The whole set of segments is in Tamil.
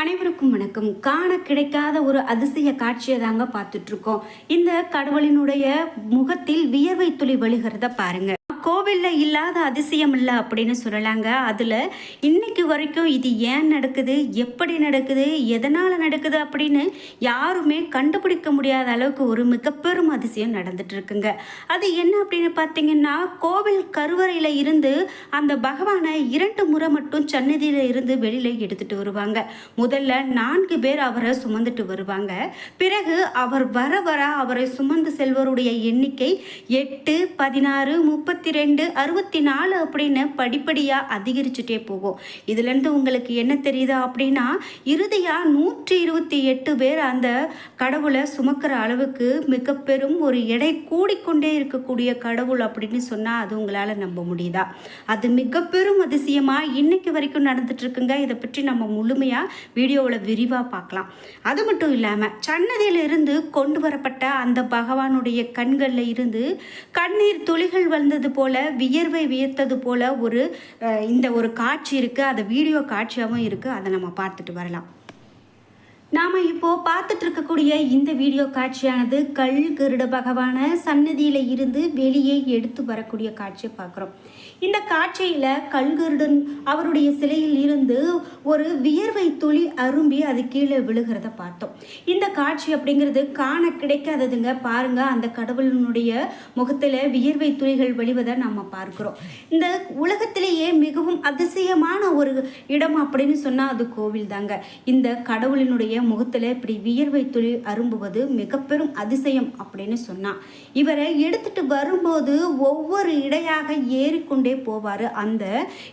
அனைவருக்கும் வணக்கம். காண கிடைக்காத ஒரு அதிசய காட்சியை தாங்க பார்த்துட்ருக்கோம் இந்த கடவுளினுடைய முகத்தில் வியர்வை துளி வழிகிறத பாருங்க. கோவிலில் இல்லாத அதிசயம் இல்லை அப்படின்னு சொல்லலாங்க. அதில் இன்னைக்கு வரைக்கும் இது ஏன் நடக்குது? எப்படி நடக்குது? எதனால் நடக்குது அப்படின்னு யாருமே கண்டுபிடிக்க முடியாத அளவுக்கு ஒரு மிகப்பெரும் அதிசயம் நடந்துட்டு இருக்குங்க. அது என்ன அப்படின்னு பார்த்தீங்கன்னா கோவில் கருவறையில் இருந்து அந்த பகவானை இரண்டு முறை மட்டும் சன்னதியில் இருந்து வெளியில் எடுத்துட்டு வருவாங்க. முதல்ல நான்கு பேர் அவரை சுமந்துட்டு வருவாங்க. பிறகு அவர் வர வர அவரை சுமந்து செல்வருடைய எண்ணிக்கை எட்டு பதினாறு முப்பத்தி ரெண்டு அறுபத்தி நாலு அப்படின்னு படிப்படியாக அதிகரிச்சுட்டே போகும். இதுலேருந்து உங்களுக்கு என்ன தெரியுது அப்படின்னா இறுதியாக நூற்றி இருபத்தி எட்டு பேர் அந்த கடவுளை சுமக்கிற அளவுக்கு மிக பெரும் ஒரு எடை கூடிக்கொண்டே இருக்கக்கூடிய கடவுள் அப்படின்னு சொன்னால் அது உங்களால் நம்ப முடியுதா? அது மிக பெரும் அதிசயமாக இன்னைக்கு வரைக்கும் நடந்துட்டுருக்குங்க. இதை பற்றி நம்ம முழுமையாக வீடியோவில் விரிவாக பார்க்கலாம். அது மட்டும் இல்லாமல் சன்னதியிலிருந்து கொண்டு வரப்பட்ட அந்த பகவானுடைய கண்களில் இருந்து கண்ணீர் துளிகள் வந்தது போல் வியர்வை வியர்த்தது போல் ஒரு இந்த ஒரு காட்சி இருக்குது அதை வீடியோ காட்சியாகவும் இருக்குது அதை நம்ம பார்த்துட்டு வரலாம். நாம் இப்போ பார்த்துட்டு இருக்கக்கூடிய இந்த வீடியோ காட்சியானது கல் கருட பகவான சன்னதியில் இருந்து வெளியே எடுத்து வரக்கூடிய காட்சியை பார்க்குறோம். இந்த காட்சியில் கல்கருடன் அவருடைய சிலையில் இருந்து ஒரு வியர்வை துளி அரும்பி அது கீழே விழுகிறத பார்த்தோம். இந்த காட்சி அப்படிங்கிறது காண கிடைக்காததுங்க. பாருங்க அந்த கடவுளினுடைய முகத்தில் வியர்வை துளிகள் வழிவதை நம்ம பார்க்குறோம். இந்த உலகத்திலேயே மிகவும் அதிசயமான ஒரு இடம் அப்படின்னு சொன்னால் அது கோவில் தாங்க இந்த கடவுளினுடைய முகத்தில் இப்படி வியர்வை துளி அரும்புவது மிக பெரும் அதிசயம் அப்படின்னு சொன்னான் இவரை எடுத்துட்டு வரும்போது ஒவ்வொரு இடையாக ஏறிக்கொண்டே போவார். அந்த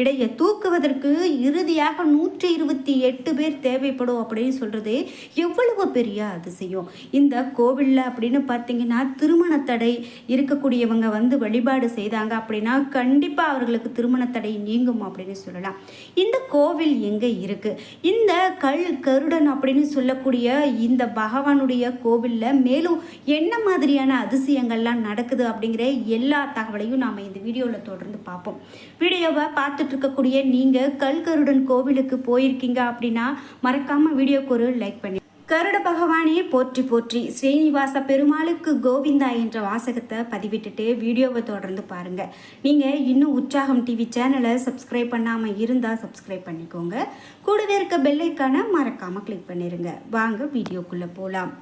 இடையை தூக்குவதற்கு இறுதியாக நூற்றி இருபத்தி எட்டு பேர் தேவைப்படும் அப்படின்னு சொல்கிறது எவ்வளவு பெரிய அதிசயம். இந்த கோவிலில் அப்படின்னு பார்த்தீங்கன்னா திருமண தடை இருக்கக்கூடியவங்க வந்து வழிபாடு செய்தாங்க அப்படின்னா கண்டிப்பாக அவர்களுக்கு திருமண தடை நீங்கும் அப்படின்னு சொல்லலாம். இந்த கோவில் எங்கே இருக்குது இந்த கல் கருடன் அப்படின்னு சொல்லக்கூடிய இந்த பகவானுடைய கோவிலில் மேலும் என்ன மாதிரியான அதிசயங்கள்லாம் நடக்குது அப்படிங்கிற எல்லா தகவலையும் நாம் இந்த வீடியோவில் தொடர்ந்து பார்ப்போம். வீடியோவை பார்த்துட்டு இருக்கக்கூடிய நீங்கள் கல்கருடன் கோவிலுக்கு போயிருக்கீங்க அப்படின்னா மறக்காமல் வீடியோக்கு ஒரு லைக் பண்ணி கருட பகவானே போற்றி போற்றி ஸ்ரீனிவாச பெருமாளுக்கு கோவிந்தா என்ற வாசகத்தை பதிவிட்டுட்டு வீடியோவை தொடர்ந்து பாருங்கள் நீங்கள் இன்னும் உற்சாகம் டிவி சேனலை சப்ஸ்கிரைப் பண்ணாமல் இருந்தால் சப்ஸ்கிரைப் பண்ணிக்கோங்க. கூடவே இருக்க பெல்லைக்கான மறக்காமல் கிளிக் பண்ணிடுங்க வாங்க வீடியோக்குள்ளே போகலாம்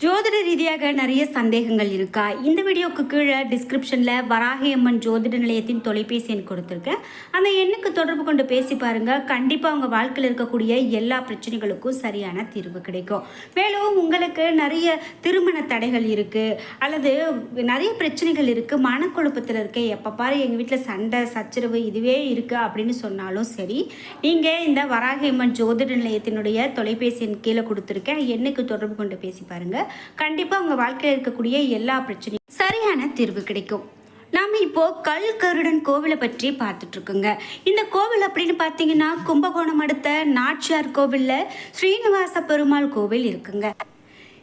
ஜோதிட ரீதியாக நிறைய சந்தேகங்கள் இருக்கா? இந்த வீடியோக்கு கீழே டிஸ்கிரிப்ஷனில் வராகி அம்மன் ஜோதிட நிலையத்தின் தொலைபேசி எண் கொடுத்துருக்கேன் அந்த எண்ணுக்கு தொடர்பு கொண்டு பேசி பாருங்கள் கண்டிப்பாக உங்கள் வாழ்க்கையில் இருக்கக்கூடிய எல்லா பிரச்சனைகளுக்கும் சரியான தீர்வு கிடைக்கும். மேலும் உங்களுக்கு நிறைய திருமண தடைகள் இருக்குது அல்லது நிறைய பிரச்சனைகள் இருக்குது மனக்குழப்பத்தில் இருக்க எப்போ பாரு எங்கள் வீட்டில் சண்டை சச்சரவு இதுவே இருக்குது அப்படின்னு சொன்னாலும் சரி நீங்கள் இந்த வராகி அம்மன் ஜோதிட நிலையத்தினுடைய தொலைபேசி எண் கீழே கொடுத்துருக்கேன் எண்ணுக்கு தொடர்பு கொண்டு பேசி பாருங்கள் கண்டிப்பாக உங்கள் வாழ்க்கையில் இருக்கக்கூடிய எல்லா பிரச்சனையும் சரியான தீர்வு கிடைக்கும். நாம் இப்போ கல் கருடன் கோவிலை பற்றி பார்த்துட்ருக்கோங்க இந்த கோவில் அப்படின்னு பார்த்தீங்கன்னா கும்பகோணம் அடுத்த நாச்சியார் கோவிலில் ஸ்ரீனிவாச பெருமாள் கோவில் இருக்குங்க.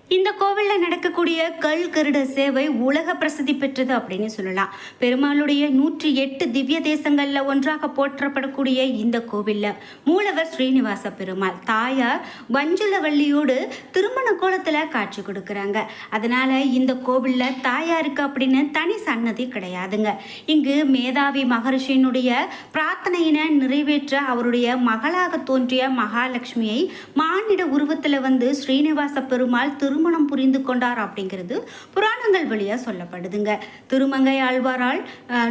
இந்த கோவிலில் நடக்கக்கூடிய கல் கருட சேவை உலக பிரசித்தி பெற்றது அப்படின்னு சொல்லலாம். பெருமாளுடைய நூற்றி எட்டு திவ்ய தேசங்களில் ஒன்றாக போற்றப்படக்கூடிய இந்த கோவிலில் மூலவர் ஸ்ரீனிவாச பெருமாள் தாயார் வஞ்சுலவள்ளியோடு திருமண கோலத்தில் காட்சி கொடுக்குறாங்க. அதனால் இந்த கோவிலில் தாயாருக்கு அப்படின்னு தனி சன்னதி கிடையாதுங்க. இங்கு மேதாவி மகரிஷியினுடைய பிரார்த்தனையினை நிறைவேற்ற அவருடைய மகளாக தோன்றிய மகாலட்சுமியை மானிட உருவத்தில் வந்து ஸ்ரீனிவாச பெருமாள் திருமணம் புரிந்து கொண்டார் அப்படிங்கிறது புராணங்கள் வழியாக சொல்லப்படுதுங்க. திருமங்கை ஆழ்வாரால்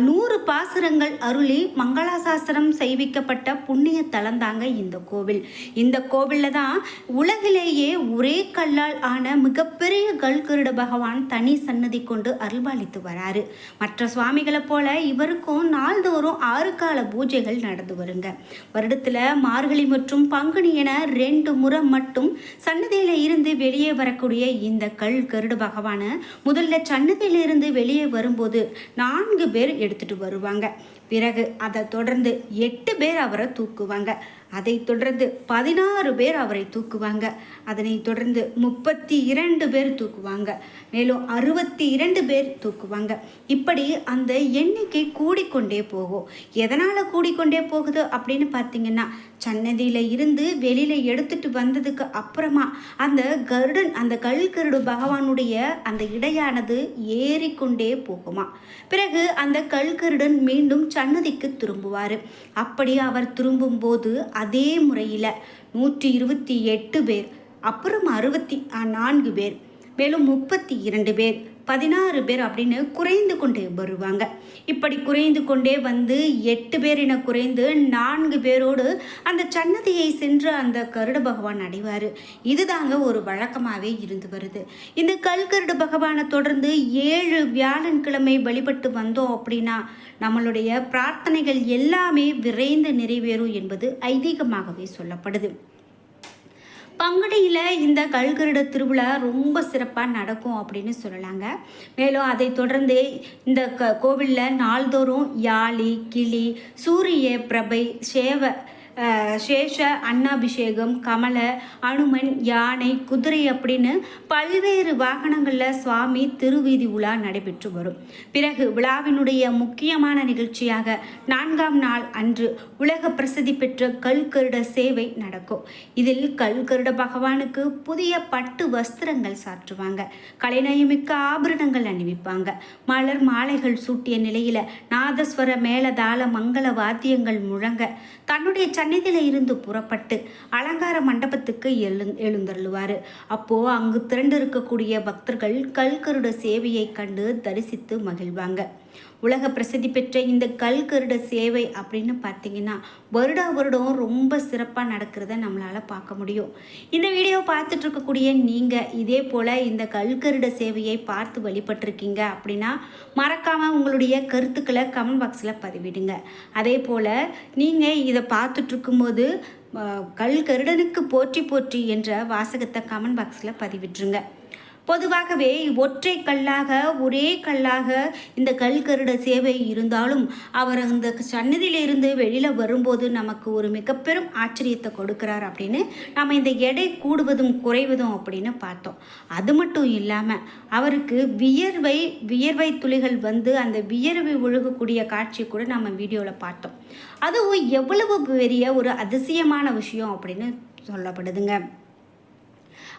நூறு பாசுரங்கள் அருளி மங்களாசாசனம் செய்விக்கப்பட்ட புண்ணிய தலந்தாங்க இந்த கோவில். இந்த கோவிலில் தான் உலகிலேயே ஒரே கல்லால் ஆன மிகப்பெரிய கல்கருட பகவான் தனி சன்னதி கொண்டு அருள்பாலித்து வராரு. மற்ற சுவாமிகளை போல இவருக்கும் நாள்தோறும் ஆறு கால பூஜைகள் நடந்து வருங்க. வருடத்தில் மார்கழி மற்றும் பங்குனி என ரெண்டு முறை மட்டும் சன்னதியில் இருந்து வெளியே வரக்கூடிய இந்த கல் கருட பகவானை முதல்ல சன்னதியிலிருந்து வெளியே வரும்போது நான்கு பேர் எடுத்துட்டு வருவாங்க. பிறகு அதை தொடர்ந்து எட்டு பேர் அவரை தூக்குவாங்க. அதைத் தொடர்ந்து பதினாறு பேர் அவரை தூக்குவாங்க. அதனைத் தொடர்ந்து முப்பத்தி இரண்டு பேர் தூக்குவாங்க. மேலும் அறுபத்தி இரண்டு பேர் தூக்குவாங்க. இப்படி அந்த எண்ணிக்கை கூடிக்கொண்டே போகும். எதனால் கூடிக்கொண்டே போகுது அப்படின்னு பார்த்தீங்கன்னா சன்னதியில் இருந்து வெளியில் எடுத்துட்டு வந்ததுக்கு அப்புறமா அந்த கருடன் அந்த கல்கருடு பகவானுடைய அந்த இடையானது ஏறிக்கொண்டே போகுமா பிறகு அந்த கல்கருடன் மீண்டும் சன்னதிக்கு திரும்புவார். அப்படி அவர் திரும்பும்போது அதே முறையில் நூற்றி இருபத்தி எட்டு பேர் அப்புறம் அறுபத்தி நான்கு பேர் மேலும் முப்பத்தி இரண்டு பேர். பதினாறு பேர் அப்படின்னு குறைந்து கொண்டே வருவாங்க. இப்படி குறைந்து கொண்டே வந்து எட்டு பேர் என குறைந்து நான்கு பேரோடு அந்த சன்னதியை சென்று அந்த கருட பகவான் அடைவார். இதுதாங்க ஒரு வழக்கமாகவே இருந்து வருது. இந்த கல்கருட பகவானை தொடர்ந்து ஏழு வியாழன்கிழமை வழிபட்டு வந்தோம் அப்படின்னா நம்மளுடைய பிரார்த்தனைகள் எல்லாமே விரைந்து நிறைவேறும் என்பது ஐதீகமாகவே சொல்லப்படுது. பங்குனியில் இந்த கல்கருட திருவிழா ரொம்ப சிறப்பாக நடக்கும் அப்படின்னு சொல்லலாங்க. மேலும் அதை தொடர்ந்து இந்த க கோவிலில் நாள்தோறும் யாழி கிளி சூரிய பிரபை சேவ சேஷ அன்னாபிஷேகம் கமல அனுமன் யானை குதிரை அப்படின்னு பல்வேறு வாகனங்களில் சுவாமி திருவீதி உலா நடைபெற்று வரும். பிறகு விழாவினுடைய முக்கியமான நிகழ்ச்சியாக நான்காம் நாள் அன்று உலக பிரசித்தி பெற்ற கல்கருட சேவை நடக்கும். இதில் கல்கருட பகவானுக்கு புதிய பட்டு வஸ்திரங்கள் சாற்றுவாங்க. கலைநயமிக்க ஆபரணங்கள் அணிவிப்பாங்க. மலர் மாலைகள் சூட்டிய நிலையில நாதஸ்வர மேளதாள மங்கள வாத்தியங்கள் முழங்க தன்னுடைய சந்நிதியில் இருந்து புறப்பட்டு அலங்கார மண்டபத்துக்கு எழு எழுந்தருளுவார். அப்போ அங்கு திரண்டு இருக்கக்கூடிய பக்தர்கள் கல்கருட சேவையை கண்டு தரிசித்து மகிழ்வாங்க. உலக பிரசித்தி பெற்ற இந்த கல்கருட சேவை அப்படின்னு பார்த்தீங்கன்னா வருடா வருடம் ரொம்ப சிறப்பாக நடக்கிறத நம்மளால் பார்க்க முடியும். இந்த வீடியோ பார்த்துட்டு இருக்கக்கூடிய நீங்கள் இதே போல் இந்த கல்கருட சேவையை பார்த்து வழிபட்டிருக்கீங்க அப்படின்னா மறக்காமல் உங்களுடைய கருத்துக்களை கமெண்ட் பாக்ஸில் பதிவிடுங்க. அதே போல் நீங்கள் இதை பார்த்துட்ருக்கும்போது கல் கருடனுக்கு கல்கருடனுக்கு போற்றி போற்றி என்ற வாசகத்தை கமெண்ட் பாக்ஸில் பதிவிட்டுருங்க. பொதுவாகவே ஒற்றை கல்லாக ஒரே கல்லாக இந்த கல்கருட சேவை இருந்தாலும் அவர் அந்த சன்னதியிலிருந்து வெளியில் வரும்போது நமக்கு ஒரு மிக பெரும் ஆச்சரியத்தை கொடுக்கிறார் அப்படின்னு நம்ம இந்த எடை கூடுவதும் குறைவதும் அப்படின்னு பார்த்தோம். அது மட்டும் இல்லாமல் அவருக்கு வியர்வை வியர்வை துளிகள் வந்து அந்த வியர்வை ஒழுகக்கூடிய காட்சி கூட நம்ம வீடியோவில் பார்த்தோம். அதுவும் எவ்வளவு பெரிய ஒரு அதிசயமான விஷயம் அப்படின்னு சொல்லப்படுதுங்க.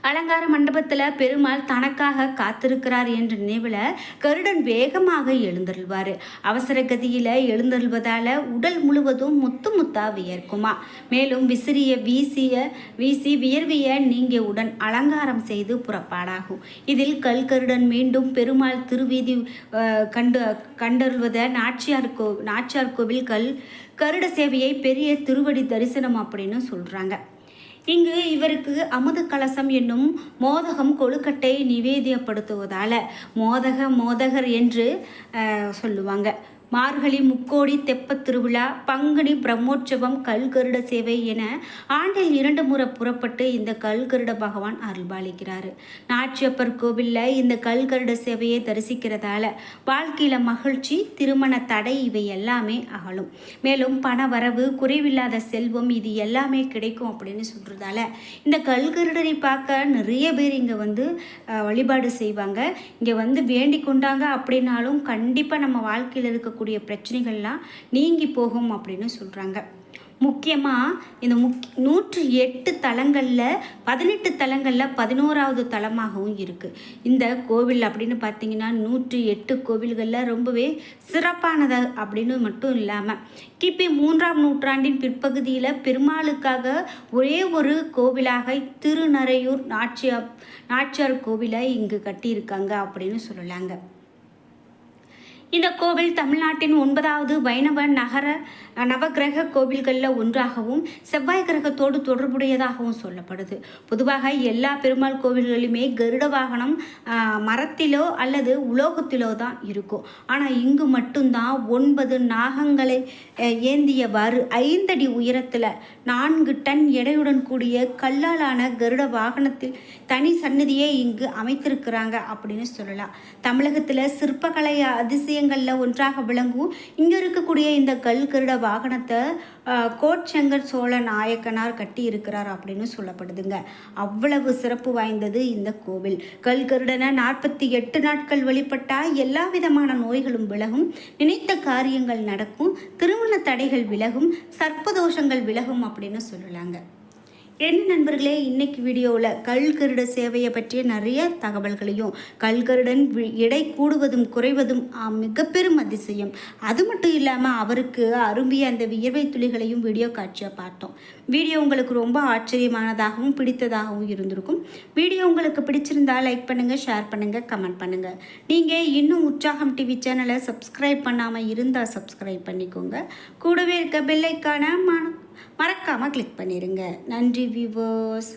அலங்கார மண்டபத்தில் பெருமாள் தனக்காக காத்திருக்கிறார் என்ற நினைவில் கருடன் வேகமாக எழுந்தருள்வார். அவசர கதியில் எழுந்தருள்வதால் உடல் முழுவதும் முத்து முத்தா வியர்க்குமா. மேலும் விசிறிய வீசிய வீசி வியர்விய நீங்கியவுடன் அலங்காரம் செய்து புறப்பாடாகும். இதில் கல்கருடன் மீண்டும் பெருமாள் திருவீதி கண்டு கண்டருள்வத நாச்சியார் கோ நாச்சியார் கோவில் கல் கருட சேவையை பெரிய திருவடி தரிசனம் அப்படின்னு சொல்கிறாங்க இங்கு இவருக்கு அமுத கலசம் என்னும் மோதகம் கொழுக்கட்டை நிவேதியப்படுத்துவதால் மோதக மோதகர் என்று சொல்லுவாங்க. மார்கழி முக்கோடி தெப்பத் திருவிழா பங்குனி பிரம்மோற்சவம் கல்கருட சேவை என ஆண்டில் இரண்டு முறை புறப்பட்டு இந்த கல்கருட பகவான் அருள்பாலிக்கிறாரு. நாச்சியப்பர் கோவிலில் இந்த கல்கருட சேவையை தரிசிக்கிறதால வாழ்க்கையில் மகிழ்ச்சி திருமண தடை இவை எல்லாமே அகலும். மேலும் பண வரவு குறைவில்லாத செல்வம் இது எல்லாமே கிடைக்கும் அப்படின்னு சொல்கிறதால இந்த கல்கருடரை பார்க்க நிறைய பேர் இங்கே வந்து வழிபாடு செய்வாங்க. இங்கே வந்து வேண்டிக் கொண்டாங்க அப்படின்னாலும் கண்டிப்பாக நம்ம வாழ்க்கையில் இருக்க இருக்கக்கூடிய பிரச்சனைகள்லாம் நீங்கி போகும் அப்படின்னு சொல்கிறாங்க முக்கியமாக இந்த முக் நூற்றி எட்டு தலங்களில் பதினெட்டு தலங்களில் பதினோராவது தலமாகவும் இருக்குது இந்த கோவில் அப்படின்னு பார்த்தீங்கன்னா நூற்றி எட்டு கோவில்களில் ரொம்பவே சிறப்பானது அப்படின்னு மட்டும் இல்லாமல் கிபி மூன்றாம் நூற்றாண்டின் பிற்பகுதியில் பெருமாளுக்காக ஒரே ஒரு கோவிலாக திருநறையூர் நாச்சியார் நாச்சியார் கோவிலை இங்கு கட்டியிருக்காங்க அப்படின்னு சொல்லலாங்க. இந்த கோவில் தமிழ்நாட்டின் ஒன்பதாவது வைணவ நகர நவகிரக கோவில்களில் ஒன்றாகவும் செவ்வாய் கிரகத்தோடு தொடர்புடையதாகவும் சொல்லப்படுது. பொதுவாக எல்லா பெருமாள் கோவில்களுமே கருட வாகனம் மரத்திலோ அல்லது உலோகத்திலோ தான் இருக்கும். ஆனால் இங்கு மட்டும்தான் ஒன்பது நாகங்களை ஏந்தியவாறு ஐந்தடி உயரத்தில் நான்கு டன் எடையுடன் கூடிய கல்லாலான கருட வாகனத்தில் தனி சன்னதியை இங்கு அமைத்திருக்கிறாங்க அப்படின்னு சொல்லலாம். தமிழகத்தில் சிற்பக்கலை அதிசயங்களில் ஒன்றாக விளங்கும் இங்கே இருக்கக்கூடிய இந்த கல் கருட வாகனத்தை கோட்சங்கர் கோட்செங்கர் சோழ நாயக்கனார் கட்டி இருக்கிறார் அப்படின்னு சொல்லப்படுதுங்க. அவ்வளவு சிறப்பு வாய்ந்தது இந்த கோவில். கல் கருடனை நாற்பத்தி எட்டு நாட்கள் வழிபட்டால் எல்லா விதமான நோய்களும் விலகும் நினைத்த காரியங்கள் நடக்கும் திருமண தடைகள் விலகும் சர்ப்பதோஷங்கள் விலகும் அப்படின்னு சொல்லலாங்க என்ன நண்பர்களே இன்னைக்கு வீடியோவில் கல்கருட சேவையை பற்றிய நிறைய தகவல்களையும் கல்கருடன் வி- எடை கூடுவதும் குறைவதும் மிகப்பெரும் மிக பெரும் அதிசயம். அது மட்டும் இல்லாமல் அவருக்கு அரும்பிய அந்த வியர்வை துளிகளையும் வீடியோ காட்சியாக பார்த்தோம். வீடியோ உங்களுக்கு ரொம்ப ஆச்சரியமானதாகவும் பிடித்ததாகவும் இருந்திருக்கும். வீடியோ உங்களுக்கு பிடிச்சிருந்தால் லைக் பண்ணுங்கள் ஷேர் பண்ணுங்கள் கமெண்ட் பண்ணுங்கள் நீங்கள் இன்னும் உற்சாகம் டிவி சேனலை சப்ஸ்கிரைப் பண்ணாமல் இருந்தால் சப்ஸ்கிரைப் பண்ணிக்கோங்க. கூடவே இருக்க பெல்லைக்கான மறக்காமல் கிளிக் பண்ணிடுங்க நன்றி வியூவர்ஸ்